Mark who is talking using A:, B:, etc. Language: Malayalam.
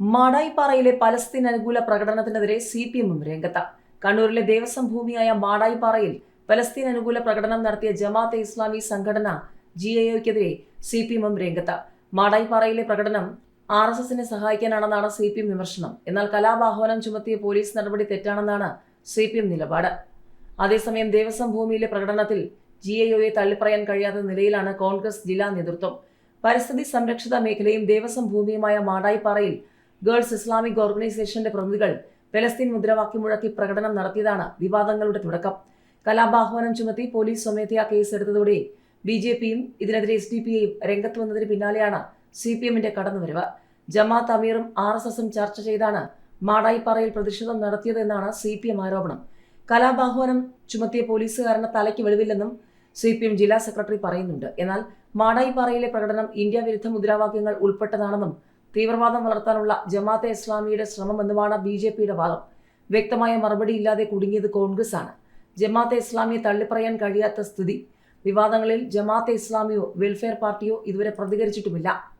A: മാടായിപ്പാറയിലെ പലസ്തീൻ അനുകൂല പ്രകടനത്തിനെതിരെ സി പി എമ്മും രംഗത്ത്. കണ്ണൂരിലെ ദേവസ്വം ഭൂമിയായ മാടായിപ്പാറയിൽ പലസ്തീൻ അനുകൂല പ്രകടനം നടത്തിയ ജമാഅത്തെ ഇസ്ലാമി സംഘടന ജി എക്കെതിരെ സി പി എമ്മും രംഗത്ത്. മാടായിപ്പാറയിലെ പ്രകടനം ആർ എസ് എസിനെ സഹായിക്കാനാണെന്നാണ് സി പി എം വിമർശനം. എന്നാൽ കലാപാഹ്വാനം ചുമത്തിയ പോലീസ് നടപടി തെറ്റാണെന്നാണ് സി പി എം നിലപാട്. അതേസമയം ദേവസ്വം ഭൂമിയിലെ പ്രകടനത്തിൽ ജി എ തള്ളിപ്പറയാൻ കഴിയാത്ത നിലയിലാണ് കോൺഗ്രസ് ജില്ലാ നേതൃത്വം. പരിസ്ഥിതി സംരക്ഷിത മേഖലയും ദേവസ്വം ഭൂമിയുമായ മാടായിപ്പാറയിൽ ഗേൾസ് ഇസ്ലാമിക് ഓർഗനൈസേഷന്റെ പ്രതിനിധികൾ പലസ്തീൻ മുദ്രാവാക്യം മുഴക്കി പ്രകടനം നടത്തിയതാണ് വിവാദങ്ങളുടെ തുടക്കം. കലാപാഹ്വാനം ചുമത്തി പോലീസ് സ്വമേധയാ കേസെടുത്തതോടെ ബി ജെ പിയും ഇതിനെതിരെ എസ് ഡി പി ഐയും രംഗത്ത് വന്നതിന് പിന്നാലെയാണ് സി പി എമ്മിന്റെ കടന്നുവരവ്. ജമാഅത്ത് അമീറും ആർ എസ് എസും ചർച്ച ചെയ്താണ് മാടായിപ്പാറയിൽ പ്രതിഷേധം നടത്തിയതെന്നാണ് സി പി എം ആരോപണം. കലാപാഹ്വാനം ചുമത്തിയ പോലീസുകാരന് തലയ്ക്ക് വെളിവില്ലെന്നും സി പി എം ജില്ലാ സെക്രട്ടറി പറയുന്നുണ്ട്. എന്നാൽ മാടായിപ്പാറയിലെ പ്രകടനം ഇന്ത്യ വിരുദ്ധ മുദ്രാവാക്യങ്ങൾ ഉൾപ്പെട്ടതാണെന്നും തീവ്രവാദം വളർത്താനുള്ള ജമാഅത്തെ ഇസ്ലാമിയുടെ ശ്രമമെന്നുമാണ് ബി ജെ പിയുടെ വാദം. വ്യക്തമായ മറുപടി ഇല്ലാതെ കുടുങ്ങിയത് കോൺഗ്രസ് ആണ് ജമാഅത്തെ ഇസ്ലാമിയെ തള്ളിപ്പറയാൻ കഴിയാത്ത സ്ഥിതി. വിവാദങ്ങളിൽ ജമാഅത്തെ ഇസ്ലാമിയോ വെൽഫെയർ പാർട്ടിയോ ഇതുവരെ പ്രതികരിച്ചിട്ടുമില്ല.